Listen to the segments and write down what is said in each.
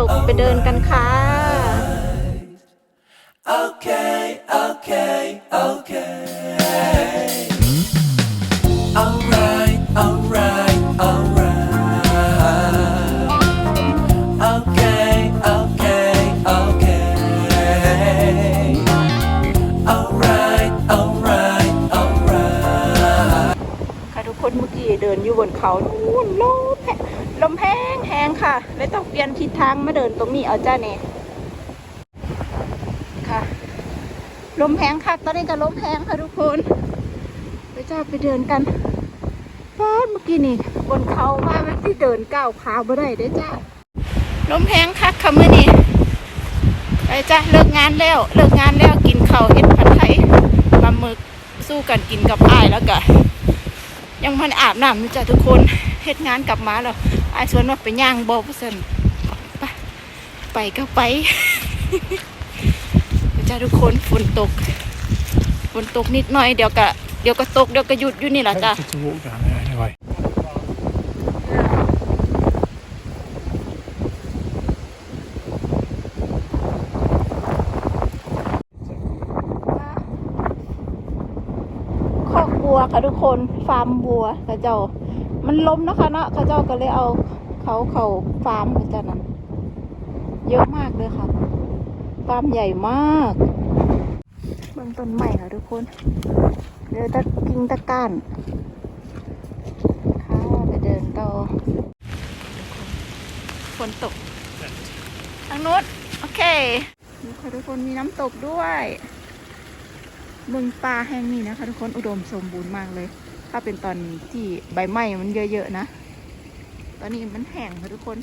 ตกไปเดินกันค่ะ Okay, okay, okay. Alright, alright, alright. Okay, okay, okay. Alright, alright, alright. ค่ะทุกคนเมื่อกี้เดินอยู่บนเขานู่นลมแหลมแห้งแห้ง ค่ะเลยต้องเปลี่ยนทิศทางมาเดินตรงนี้เอาจ้าเนี่ยค่ะ ลมแห้งค่ะ ตอนนี้ก็ลมแห้งค่ะทุกคนไปจ้าไปเดินกันฟ้าเมื่อกี้นี่บนเขาว่ามันที่เดินก้าวขาบ่ได้เด้จ้าลมแห้งคักค่ะมื่อนี้ไปจ้าเลิกงานแล้วเลิกงานแล้วกินข้าวเห็ดผัดไทยปลาหมึกสู้กันกินกับอ้ายแล้วก็ยังมันอาบน้ำอยู่จ้ะทุกคนเฮ็ดงานกลับมาแล้ว อ้ายชวนว่าไปย่างบอผู้สันไปไปก็ไปไปจ้ะทุกคนฝนตก ฝนตกนิดหน่อยเดี๋ยวก็เดี๋ยวก็ตกเดี๋ยวก็หยุดอยู่นี่แหละจ้ะจะวุกันอะไรไว้คอกบัวค่ะทุกคน ฟาร์มบัวเขาเจ้า มันล้มนะคะเนาะเขาเจ้าก็เลยเอาเขาเขาฟาร์มเขาเจ้านั้นเยอะมากเลยค่ะฟาร์มใหญ่มากเบื้องต้นใหม่ค่ะทุกคนเดี๋ยวตะกิ่งตะก้านค่ะไปเดินต่อฝนตกทางนู้นโอเคนี่ค่ะทุกคนมีน้ำตกด้วยเมืองป่าแห่งนี้นะคะ ทุกคนอุดมสมบูรณ์มากเลย ถ้าเป็นตอนที่ใบไม้มันเยอะๆนะ ตอนนี้มันแห้งค่ะทุกคน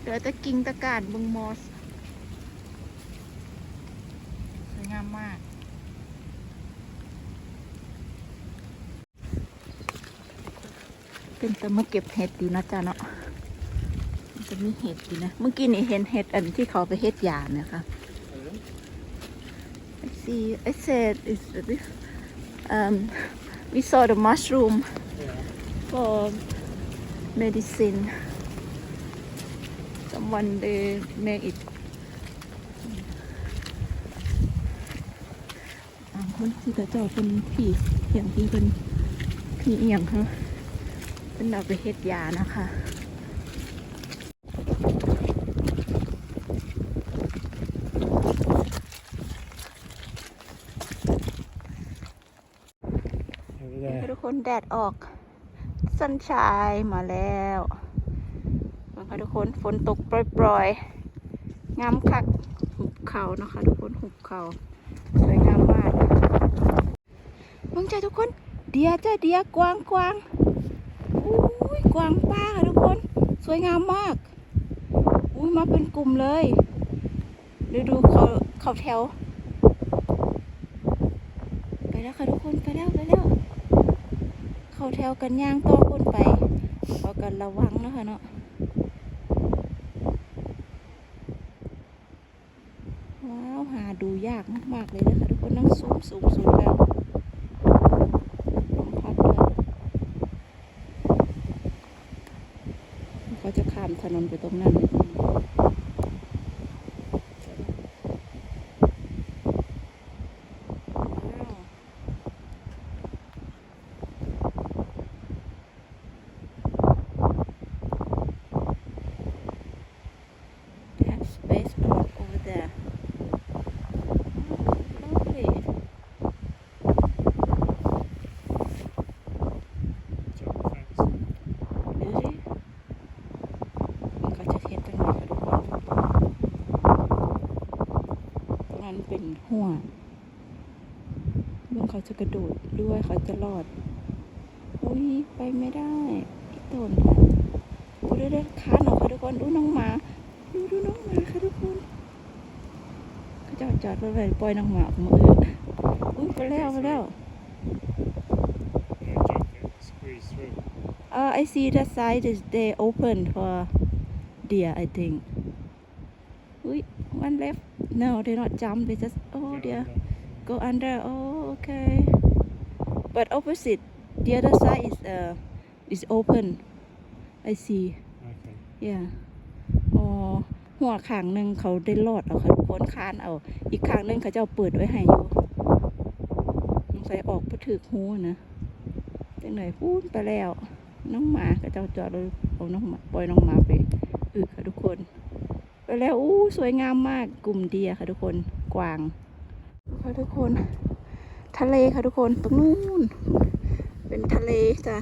เหลือแต่กิ่งตะการบึงมอสสวยงามมาก เป็นแต่มาเก็บเห็ดดีนะจ๊ะเนาะมันจะมีเห็ดดีนะ เมื่อกี้นี่เห็นเห็ดอันที่เขาไปเห็ดยาเนี่ยค่ะ I see I said is this um we saw the mushroom for medicine someone they make it บางคนที่จะเจ้าเป็นผีเหี่ยงที่เป็นผีเอียงค่ะเป็นเอาไปเฮ็ดยานะคะ ให้ทุกค นแดดออกสันชายมาแล้วมาค่ะทุกคนฝนตกปล่อยๆงามคักหุบเขานะคะ ทุกคนหุบเขาสวยงามมากมองใจทุกคน เดียจ้าเดียกวางกวางอุ้ยกวางป้าค่ะทุกคน สวยงามมากอุ้ยมาเป็นกลุ่มเลยดูดูเขาเขาแถว ไปแล้วค่ะทุกคนไปแล้วไปแล้ว เขาแถวกันย่างต่อคนไปขอกันระวังนะคะเนาะว้าวหาดูยากมากๆเลยนะคะทุกคนนั่งสูงสูงสูงแล้วลมพัดด้วยเขาจะข้ามถนนไปตรงนั้นว้าว They have space a lot over there. Oh, lovely. ดูสิมันก็จะเห็นจังเลยค่ะทุกคนตรง นั้นเป็นห่วงเมื่อเขาจะกระโดดด้วยเขาจะรอด อุ้ยไปไม่ได้อีต้นค่ะดูด้วยด้วยขาหนอค่ะทุกคนดูน้องหมาดูดูน้องหมาค่ะทุกคนเขาจอดจอดรถไว้ปล่อยน้องหมาออกมาเอออุ้ยไปแล้วไปแล้ว squeeze through. Uh, I see that side is they open for deer, I think. Wait, one left. No, they not jump. They just oh dear, go under. Oh, okay. But opposite, the other side is uh is open. I see. Okay. Yeah. Oh, หัวข้างหนึ่งเขาได้รอดเอาค่ะทุกคนคานเอา อีกข้างหนึ่งเขาจะเอาเปิดไว้ให้อยู่สงสัยออกพอถือหูนะจังไหนพูดไปแล้ว น้องหมาก็เจ้าจอดเลยเอาน้องหมาปล่อยน้องหมาไปอึค่ะทุกคนไป แล้วอู้สวยงามมากกลุ่มเดียค่ะทุกคนกวางค่ะทุกคน ทะเลค่ะทุกคนตรงนู้นเป็นทะเลจ้ะ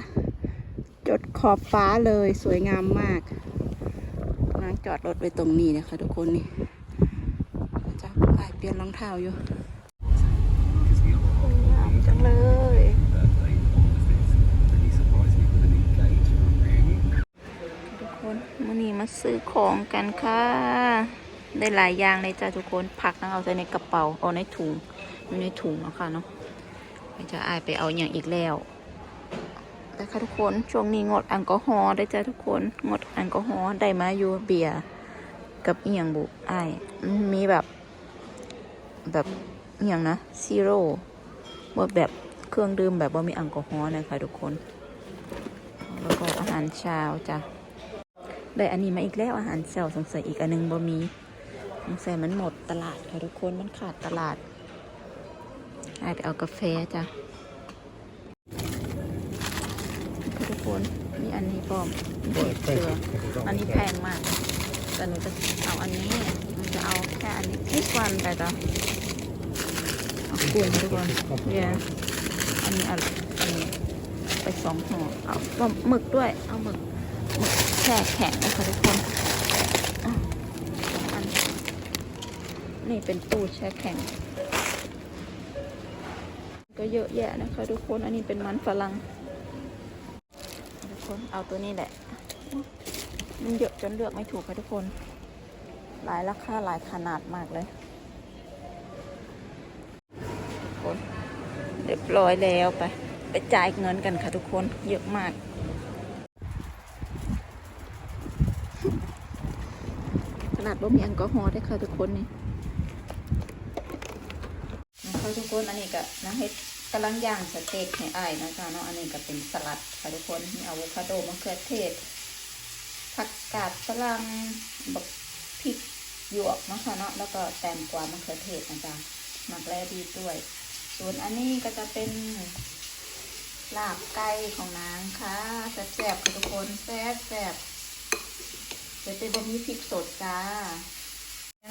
จดขอบฟ้าเลยสวยงามมากนางจอดรถไว้ตรงนี้นะคะทุกคนนี่จะไปเปลี่ยนรองเท้าอยู่สวยงามจังเลย ทุกคน มาซื้อของกันค่ะ ได้หลายอย่างเลยจ้ะทุกคนผักนะเอาใส่ในกระเป๋าเอาในถุงอยู่ในถุงเนาะค่ะเนาะจะอายไปเอาอย่างอีกแล้วแต่ค่ะทุกคนช่วงนี้งดแอลกอฮอล์ได้จ้ะทุกคนงดแอลกอฮอล์ได้มาอยู่เบียร์กับเอียงบุอายมีแบบแบบเอียงนะซีโร่ว่าแบบเครื่องดื่มแบบว่ามีแอลกอฮอล์นะคะทุกคน แล้วก็อาหารเช้าจ้ะ ได้อันนี้มาอีกแล้วอาหารเช้าสงสัยอีกอันหนึงบ่มีสงสัยมันหมดตลาดค่ะทุกคนมันขาดตลาดให้ไปเอากาแฟจ้ะทุกคนมีอันนี้ปอมบีบเกลืออันนี้แพงมาก แต่หนูจะเอาอันนี้หนูจะเอาแค่อันนี้ทุกวันไปจ้ะเอากุ้งทุกคนเนี่ยอันนี้อันอันนี้ไปสองห่อเอาปลาหมึกด้วยเอาหมึก แช่แข็งนะคะทุกคนอันนี่เป็นตู้แช่แข็ง ก็เยอะแยะนะคะ ทุกคน อันนี้เป็นมันฝรั่งทุกคน เอาตัวนี้แหละ มันเยอะจนเลือกไม่ถูกค่ะทุกคน หลายราคาหลายขนาดมากเลยทุกคน เรียบร้อยแล้วไป ไปจ่ายเงินกันค่ะทุกคน เยอะมาก นาดบ่มีแอลกอฮอล์ได้วยค่ะทุกคนนี่นะคะทุกคนอันนี้ก็นะเฮ็ดกำลังย่างสเต็กให้อ้ายนะจ๊ะเนาะอันนี้ก็เป็นสลัดค่ะทุกคนมีอะโวคาโดมะเขือเทศผักกาดฝรั่งบักพริกหยวกนะค่ะเนาะแล้วก็แตงกวามะเขือเทศนะจ๊ะหมักแล้วดีด้วย ส่วนอันนี้ก็จะเป็นลาบไก่ของนางค่ะแซ่บๆค่ะทุกคนแซ่บแซ่บๆ เดี๋ยวจะบ่มีพริกสดจ้า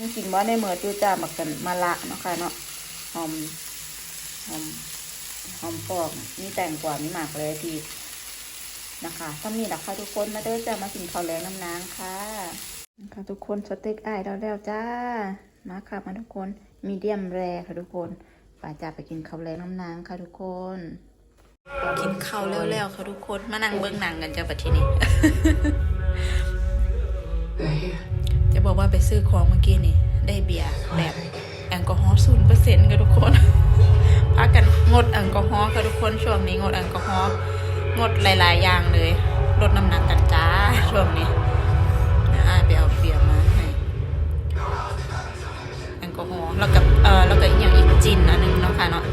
ยังกินว่าในเมือจูจ้ามักกันมาละเนาะค่ะเนาะหอมหอมหอมปอกมีแต่งกว่ามีหมากเลยทีนะคะถ้ามีหลักค่ะทุกคนมาเด้อจ้ามากินข้าวแรงน้ำนางค่ะนะคะทุกคนสเต็กไอ้เราแล้วจ้ามาค่ะมาทุกคนมีเดียมแรค่ะทุกคนป่าจะไปกินข้าวแรงน้ำนางค่ะทุกคนกินข้าวแล้วๆค่ะทุกคน มานั่งเบื้องหนังกันจ้าปัดที่นี่ จะบอกว่าไปซื้อของเมื่อกี้นี่ ได้เบียร์แบบแอลกอฮอล์ศูนย์เปอร์เซ็นต์กันทุกคนพากันงดแอลกอฮอล์ค่ะทุกคนช่วงนี้งดแอลกอฮอล์งดหลาย ๆ อย่างเลยลดน้ำหนักกันจ้าช่วงนี้นะอาไปเอาเบียร์มาให้แอลกอฮอล์แล้วกับเออแล้วก็อีกอย่างอีกจินอันหนึงเนาะค่ะเนาะ